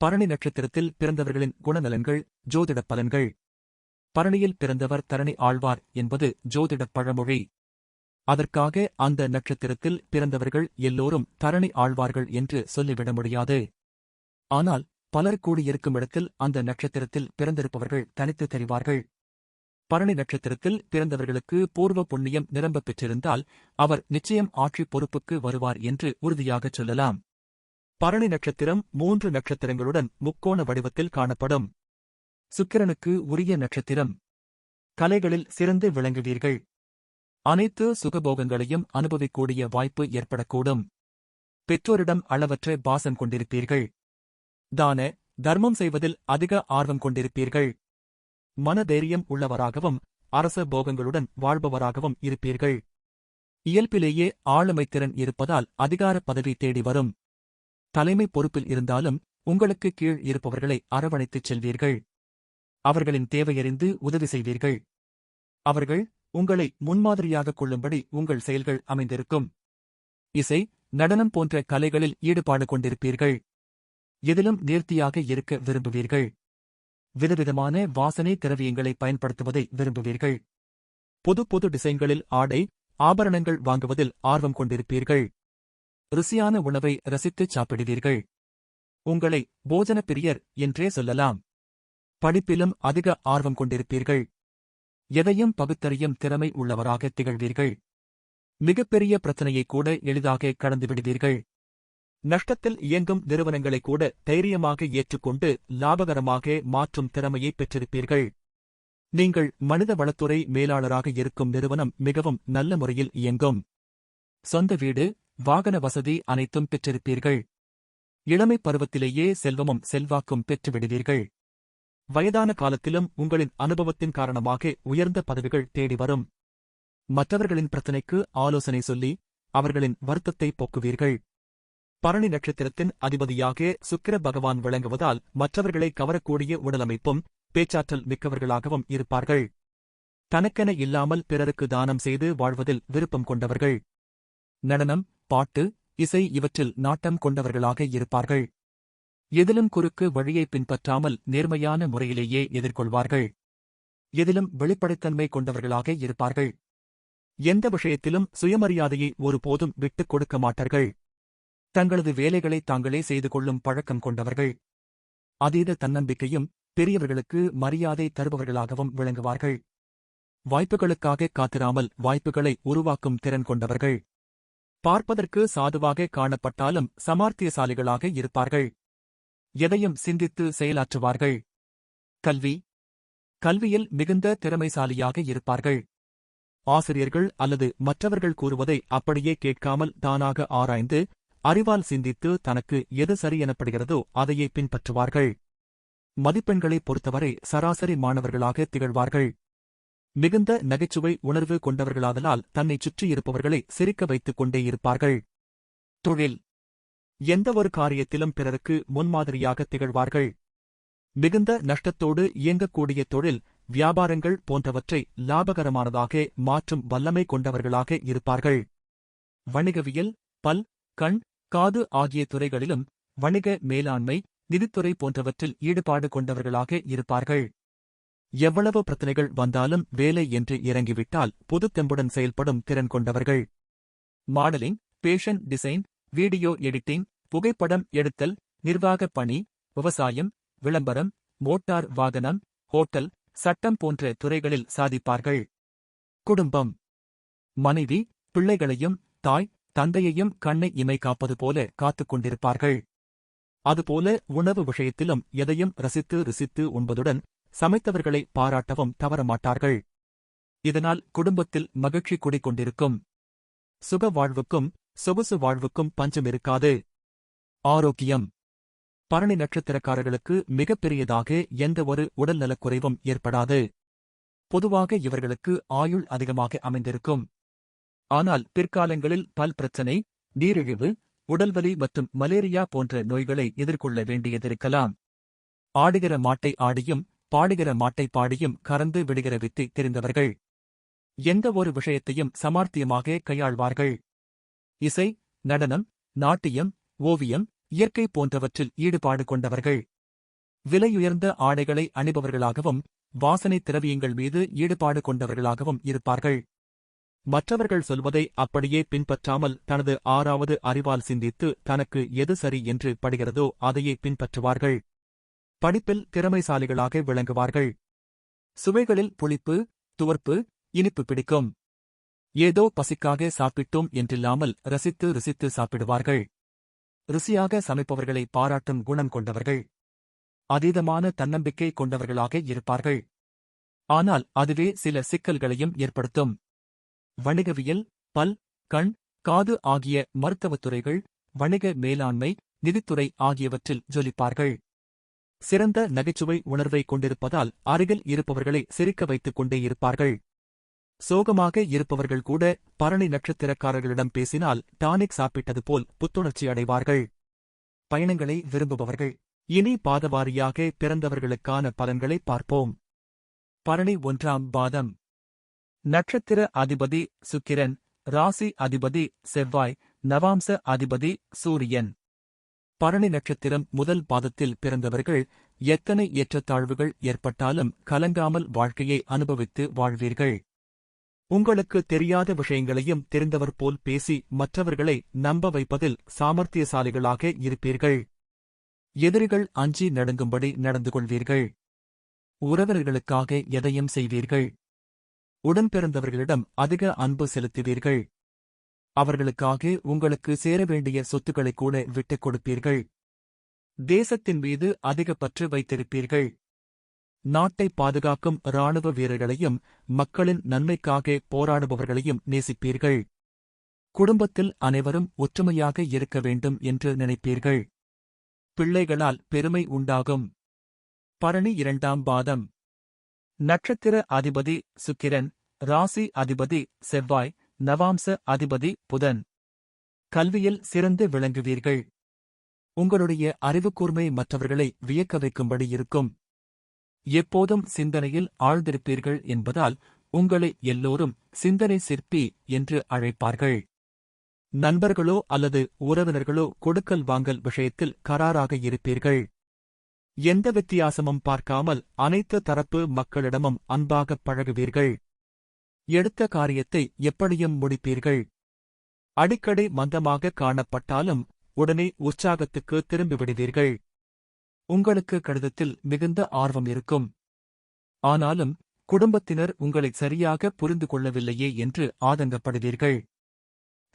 பரணி நட்சத்திரத்தில் பிறந்தவர்களின் குணநலன்கள் ஜோதிடப் பலன்கள். பரணியில் பிறந்தவர் தரணி ஆழ்வார் என்பது ஜோதிடப் பழமொழி. அதற்காக அந்த நட்சத்திரத்தில் பிறந்தவர்கள் எல்லோரும் தரணி ஆழ்வார்கள் என்று சொல்லிவிட முடியாது. ஆனால் பலர் கூடியிருக்கும் இடத்தில் அந்த நட்சத்திரத்தில் பிறந்திருப்பவர்கள் தனித்து தெரிவார்கள். பரணி நட்சத்திரத்தில் பிறந்தவர்களுக்கு பூர்வ புண்ணியம் நிரம்பப் பெற்றிருந்தால் அவர் நிச்சயம் ஆட்சி பொறுப்புக்கு வருவார் என்று உறுதியாகச் சொல்லலாம். பரணி நட்சத்திரம் மூன்று நட்சத்திரங்களுடன் முக்கோண வடிவத்தில் காணப்படும். சுக்கிரனுக்கு உரிய நட்சத்திரம். கலைகளில் சிறந்து விளங்குவீர்கள். அனைத்து சுகபோகங்களையும் அனுபவிக்கூடிய வாய்ப்பு ஏற்படக்கூடும். பெற்றோரிடம் அளவற்ற பாசம் கொண்டிருப்பீர்கள். தான தர்மம் செய்வதில் அதிக ஆர்வம் கொண்டிருப்பீர்கள். மனதைரியம் உள்ளவராகவும் அரச போகங்களுடன் வாழ்பவராகவும் இருப்பீர்கள். இயல்பிலேயே ஆளுமைத்திறன் இருப்பதால் அதிகார பதவி தேடி வரும். தலைமை பொறுப்பில் இருந்தாலும் உங்களுக்கு கீழ் இருப்பவர்களை அரவணைத்துச் செல்வீர்கள். அவர்களின் தேவையறிந்து உதவி செய்வீர்கள். அவர்கள் உங்களை முன்மாதிரியாகக் கொள்ளும்படி உங்கள் செயல்கள் அமைந்திருக்கும். இசை நடனம் போன்ற கலைகளில் ஈடுபாடு கொண்டிருப்பீர்கள். எதிலும் நேர்த்தியாக இருக்க விரும்புவீர்கள். விதவிதமான வாசனை திரவியங்களை பயன்படுத்துவதை விரும்புவீர்கள். புது புது டிசைன்களில் ஆடை ஆபரணங்கள் வாங்குவதில் ஆர்வம் கொண்டிருப்பீர்கள். ருசியான உணவை ரசித்துச் சாப்பிடுவீர்கள். உங்களை போஜன பிரியர் என்றே சொல்லலாம். படிப்பிலும் அதிக ஆர்வம் கொண்டிருப்பீர்கள். எதையும் பகுத்தறியும் திறமை உள்ளவராக திகழ்வீர்கள். மிகப்பெரிய பிரச்சனையை கூட எளிதாக கடந்துவிடுவீர்கள் நஷ்டத்தில் இயங்கும் நிறுவனங்களை கூட தைரியமாக ஏற்றுக்கொண்டு லாபகரமாக மாற்றும் திறமையை பெற்றிருப்பீர்கள். நீங்கள் மனித வளத்துறை மேலாளராக இருக்கும் நிறுவனம் மிகவும் நல்ல முறையில் இயங்கும். சொந்த வீடு வாகன வசதி அனைத்தும் பெற்றிருப்பீர்கள். இளமை பருவத்திலேயே செல்வமும் செல்வாக்கும் பெற்றுவிடுவீர்கள். வயதான காலத்திலும் உங்களின் அனுபவத்தின் காரணமாக உயர்ந்த பதவிகள் தேடி வரும். மற்றவர்களின் பிரச்சினைக்கு ஆலோசனை சொல்லி அவர்களின் வருத்தத்தை போக்குவீர்கள். பரணி நட்சத்திரத்தின் அதிபதியாக சுக்கிர பகவான் விளங்குவதால் மற்றவர்களை கவரக்கூடிய உடலமைப்பும் பேச்சாற்றல் மிக்கவர்களாகவும் இருப்பார்கள். தனக்கென இல்லாமல் பிறருக்கு தானம் செய்து வாழ்வதில் விருப்பம் கொண்டவர்கள். நடனம் பாட்டு இசை இவற்றில் நாட்டம் கொண்டவர்களாக இருப்பார்கள். எதிலும் குறுக்கு வழியை பின்பற்றாமல் நேர்மையான முறையிலேயே எதிர்கொள்வார்கள். எதிலும் வெளிப்படைத்தன்மை கொண்டவர்களாக இருப்பார்கள். எந்த விஷயத்திலும் சுயமரியாதையை ஒருபோதும் விட்டுக் கொடுக்க மாட்டார்கள். தங்களது வேலைகளை தாங்களே செய்து கொள்ளும் பழக்கம் கொண்டவர்கள். அதீத தன்னம்பிக்கையும் பெரியவர்களுக்கு மரியாதை தருபவர்களாகவும் விளங்குவார்கள். வாய்ப்புகளுக்காக காத்திராமல் வாய்ப்புகளை உருவாக்கும் திறன் கொண்டவர்கள். பார்ப்பதற்கு சாதுவாக காணப்பட்டாலும் சமார்த்தியசாலிகளாக இருப்பார்கள். எதையும் சிந்தித்து செயலாற்றுவார்கள். கல்வி. கல்வியில் மிகுந்த திறமைசாலியாக இருப்பார்கள். ஆசிரியர்கள் அல்லது மற்றவர்கள் கூறுவதை அப்படியே கேட்காமல் தானாக ஆராய்ந்து அறிவால் சிந்தித்து தனக்கு எது சரி எனப்படுகிறதோ அதையே பின்பற்றுவார்கள். மதிப்பெண்களைப் பொறுத்தவரை சராசரி மாணவர்களாக திகழ்வார்கள். மிகுந்த நகைச்சுவை உணர்வு கொண்டவர்களாதலால் தன்னைச் சுற்றியிருப்பவர்களை சிரிக்க வைத்துக் கொண்டே இருப்பார்கள். தொழில். எந்தவொரு காரியத்திலும் பிறருக்கு முன்மாதிரியாக திகழ்வார்கள். மிகுந்த நஷ்டத்தோடு இயங்கக்கூடிய தொழில் வியாபாரங்கள் போன்றவற்றை லாபகரமானதாக மாற்றும் வல்லமை கொண்டவர்களாக இருப்பார்கள். வணிகவியல் பல் கண் காது ஆகிய துறைகளிலும் வணிக மேலாண்மை நிதித்துறை போன்றவற்றில் ஈடுபாடு கொண்டவர்களாக இருப்பார்கள். எவ்வளவு பிரச்சனைகள் வந்தாலும் வேலை என்று இறங்கிவிட்டால் புதுத்தெம்புடன் செயல்படும் திறன் கொண்டவர்கள். Modelling fashion design video editing புகைப்படம் எடுத்தல் நிர்வாகப் பணி விவசாயம் விளம்பரம் மோட்டார் வாகனம் ஹோட்டல் சட்டம் போன்ற துறைகளில் சாதிப்பார்கள். குடும்பம். மனைவி பிள்ளைகளையும் தாய் தந்தையையும் கண்ணை இமை காப்பது போல காத்துக் கொண்டிருப்பார்கள். அதுபோல உணவு விஷயத்திலும் எதையும் ரசித்து ருசித்து உண்பதுடன் சமைத்தவர்களை பாராட்டவும் தவறமாட்டார்கள். இதனால் குடும்பத்தில் மகிழ்ச்சி குடிக்கொண்டிருக்கும் சுக வாழ்வுக்கும் சொகுசு வாழ்வுக்கும் பஞ்சம் இருக்காது. ஆரோக்கியம். பரணி நட்சத்திரக்காரர்களுக்கு மிகப்பெரியதாக எந்த ஒரு உடல்நலக் குறைவும் ஏற்படாது. பொதுவாக இவர்களுக்கு ஆயுள் அதிகமாக அமைந்திருக்கும். ஆனால் பிற்காலங்களில் பல் பிரச்சனை நீரிழிவு உடல்வலி மற்றும் மலேரியா போன்ற நோய்களை எதிர்கொள்ள வேண்டியதிருக்கலாம். ஆடுகிற மாட்டை ஆடியும் பாடுகிற மாட்டை பாடியும் கறந்து விடுகிற வித்தை தெரிந்தவர்கள். எந்த ஒரு விஷயத்தையும் சமார்த்தியமாக கையாள்வார்கள். இசை நடனம் நாட்டியம் ஓவியம் இயற்கை போன்றவற்றில் ஈடுபாடு கொண்டவர்கள். விலையுயர்ந்த ஆடைகளை அணிபவர்களாகவும் வாசனை திரவியங்கள் மீது ஈடுபாடு கொண்டவர்களாகவும் இருப்பார்கள். மற்றவர்கள் சொல்வதை அப்படியே பின்பற்றாமல் தனது ஆறாவது அறிவால் சிந்தித்து தனக்கு எது சரி என்று படுகிறதோ அதையே பின்பற்றுவார்கள். படிப்பில் திறமைசாலிகளாக விளங்குவார்கள். சுவைகளில் புளிப்பு துவர்ப்பு இனிப்பு பிடிக்கும். ஏதோ பசிக்காக சாப்பிட்டோம் என்றில்லாமல் ரசித்து ருசித்து சாப்பிடுவார்கள். ருசியாக சமைப்பவர்களை பாராட்டும் குணம் கொண்டவர்கள். அதீதமான தன்னம்பிக்கை கொண்டவர்களாக இருப்பார்கள். ஆனால் அதுவே சில சிக்கல்களையும் ஏற்படுத்தும். வணிகவியல் பல் கண் காது ஆகிய மருத்துவத் துறைகள் வணிக மேலாண்மை நிதித்துறை ஆகியவற்றில் ஜொலிப்பார்கள். சிறந்த நகைச்சுவை உணர்வை கொண்டிருப்பதால் அருகில் இருப்பவர்களை சிரிக்க வைத்துக் கொண்டே இருப்பார்கள். சோகமாக இருப்பவர்கள் கூட பரணி நட்சத்திரக்காரர்களிடம் பேசினால் டானிக் சாப்பிட்டது போல் புத்துணர்ச்சி அடைவார்கள். பயணங்களை விரும்புபவர்கள். இனி பாதவாரியாக பிறந்தவர்களுக்கான பலன்களை பார்ப்போம். பரணி ஒன்றாம் பாதம். நட்சத்திர அதிபதி சுக்கிரன் ராசி அதிபதி செவ்வாய் நவாம்ச அதிபதி சூரியன். பரணி நட்சத்திரம் முதல் பாதத்தில் பிறந்தவர்கள் எத்தனை ஏற்றத்தாழ்வுகள் ஏற்பட்டாலும் கலங்காமல் வாழ்க்கையை அனுபவித்து வாழ்வீர்கள். உங்களுக்கு தெரியாத விஷயங்களையும் தெரிந்தவர் போல் பேசி மற்றவர்களை நம்ப வைப்பதில் சாமர்த்தியசாலிகளாக இருப்பீர்கள். எதிரிகள் அஞ்சி நடுங்கும்படி நடந்து கொள்வீர்கள். உறவினர்களுக்காக எதையும் செய்வீர்கள். உடன்பிறந்தவர்களிடம் அதிக அன்பு செலுத்துவீர்கள். அவர்களுக்காக உங்களுக்கு சேர வேண்டிய சொத்துக்களை கூட விட்டுக் கொடுப்பீர்கள். தேசத்தின் மீது அதிக பற்று வைத்திருப்பீர்கள். நாட்டை பாதுகாக்கும் இராணுவ வீரர்களையும் மக்களின் நன்மைக்காக போராடுபவர்களையும் நேசிப்பீர்கள். குடும்பத்தில் அனைவரும் ஒற்றுமையாக இருக்க வேண்டும் என்று நினைப்பீர்கள். பிள்ளைகளால் பெருமை உண்டாகும். பரணி இரண்டாம் பாதம். நட்சத்திர அதிபதி சுக்கிரன் ராசி அதிபதி செவ்வாய் நவாம்ச அதிபதி புதன். கல்வியில் சிறந்து விளங்குவீர்கள். உங்களுடைய அறிவுக்கூர்மை மற்றவர்களை வியக்க வைக்கும்படி இருக்கும். எப்போதும் சிந்தனையில் ஆழ்ந்திருப்பீர்கள் என்பதால் உங்களை எல்லோரும் சிந்தனை சிற்பி என்று அழைப்பார்கள். நண்பர்களோ அல்லது உறவினர்களோ கொடுக்கல் வாங்கல் விஷயத்தில் கராராக இருப்பீர்கள். எந்த வித்தியாசமும் பார்க்காமல் அனைத்து தரப்பு மக்களிடமும் அன்பாகப் பழகுவீர்கள். எடுத்த காரியத்தை எப்படியும் முடிப்பீர்கள். அடிக்கடி மந்தமாக காணப்பட்டாலும் உடனே உற்சாகத்துக்கு திரும்பிவிடுவீர்கள். உங்களுக்கு கடிதத்தில் மிகுந்த ஆர்வம் இருக்கும். ஆனாலும் குடும்பத்தினர் உங்களை சரியாக புரிந்து கொள்ளவில்லையே என்று ஆதங்கப்படுவீர்கள்.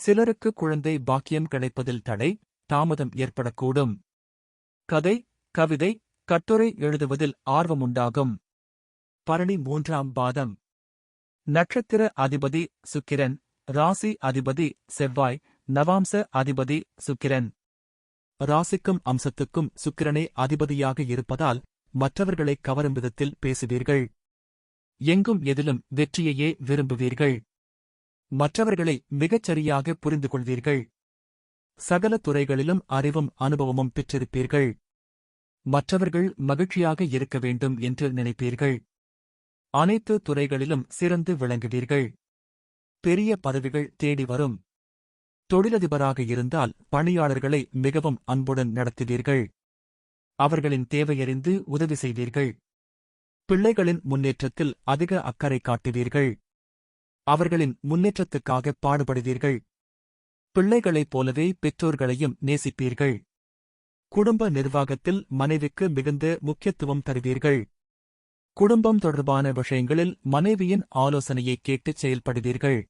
சிலருக்கு குழந்தை பாக்கியம் கிடைப்பதில் தடை தாமதம் ஏற்படக்கூடும். கதை கவிதை கட்டுரை எழுதுவதில் ஆர்வமுண்டாகும் பரணி மூன்றாம் பாதம். நட்சத்திர அதிபதி சுக்கிரன் ராசி அதிபதி செவ்வாய் நவாம்ச அதிபதி சுக்கிரன். ராசிக்கும் அம்சத்துக்கும் சுக்கிரனே அதிபதியாக இருப்பதால் மற்றவர்களை கவரும் விதத்தில் பேசுவீர்கள். எங்கும் எதிலும் வெற்றியையே விரும்புவீர்கள். மற்றவர்களை மிகச்சரியாக புரிந்து கொள்வீர்கள் சகல துறைகளிலும் அறிவும் அனுபவமும் பெற்றிருப்பீர்கள். மற்றவர்கள் மகிழ்ச்சியாக இருக்க வேண்டும் என்று நினைப்பீர்கள். அனைத்து துறைகளிலும் சிறந்து விளங்குவீர்கள். பெரிய பதவிகள் தேடி வரும். தொழிலதிபராக இருந்தால் பணியாளர்களை மிகவும் அன்புடன் நடத்துவீர்கள். அவர்களின் தேவையறிந்து உதவி செய்வீர்கள். பிள்ளைகளின் முன்னேற்றத்தில் அதிக அக்கறை காட்டுவீர்கள். அவர்களின் முன்னேற்றத்துக்காக பாடுபடுவீர்கள். பிள்ளைகளைப் போலவே பெற்றோர்களையும் நேசிப்பீர்கள். குடும்ப நிர்வாகத்தில் மனைவிக்கு மிகுந்த முக்கியத்துவம் தருவீர்கள். குடும்பம் தொடர்பான விஷயங்களில் மனைவியின் ஆலோசனையை கேட்டுச் செயல்படுவீர்கள்.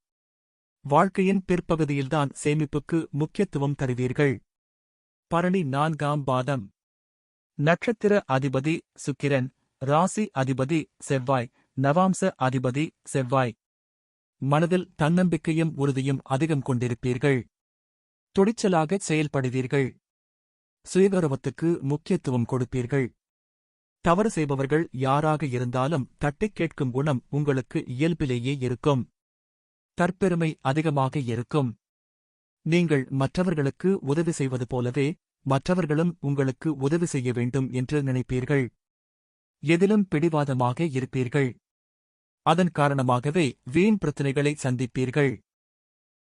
வாழ்க்கையின் பிற்பகுதியில்தான் சேமிப்புக்கு முக்கியத்துவம் தருவீர்கள். பரணி நான்காம் பாதம். நட்சத்திர அதிபதி சுக்கிரன் ராசி அதிபதி செவ்வாய் நவாம்ச அதிபதி செவ்வாய். மனதில் தன்னம்பிக்கையும் உறுதியும் அதிகம் கொண்டிருப்பீர்கள். துடிச்சலாகச் செயல்படுவீர்கள். சுயகௌரவத்துக்கு முக்கியத்துவம் கொடுப்பீர்கள். தவறு செய்பவர்கள் யாராக இருந்தாலும் தட்டிக் கேட்கும் குணம் உங்களுக்கு இயல்பிலேயே இருக்கும். தற்பெருமை அதிகமாக இருக்கும். நீங்கள் மற்றவர்களுக்கு உதவி செய்வது போலவே மற்றவர்களும் உங்களுக்கு உதவி செய்ய வேண்டும் என்று நினைப்பீர்கள். எதிலும் பிடிவாதமாக இருப்பீர்கள். அதன் காரணமாகவே வீண் பிரச்சினைகளை சந்திப்பீர்கள்.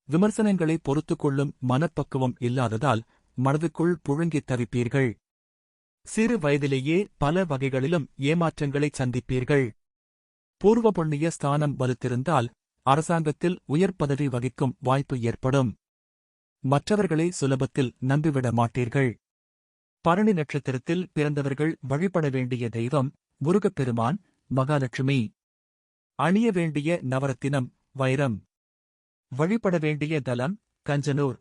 விமர்சனங்களை பொறுத்துக் கொள்ளும் மனப்பக்குவம் இல்லாததால் மனதுக்குள் புழுங்கித் தவிப்பீர்கள். சிறு வயதிலேயே பல வகைகளிலும் ஏமாற்றங்களைச் சந்திப்பீர்கள். பூர்வ புண்ணிய ஸ்தானம் வலுத்திருந்தால் அரசாங்கத்தில் உயர் பதவி வகிக்கும் வாய்ப்பு ஏற்படும். மற்றவர்களை சுலபத்தில் நம்பிவிட மாட்டீர்கள். பரணி நட்சத்திரத்தில் பிறந்தவர்கள் வழிபட வேண்டிய தெய்வம் முருகப்பெருமான் மகாலட்சுமி. அணிய வேண்டிய நவரத்தினம் வைரம். வழிபட வேண்டிய தலம் கஞ்சனூர்.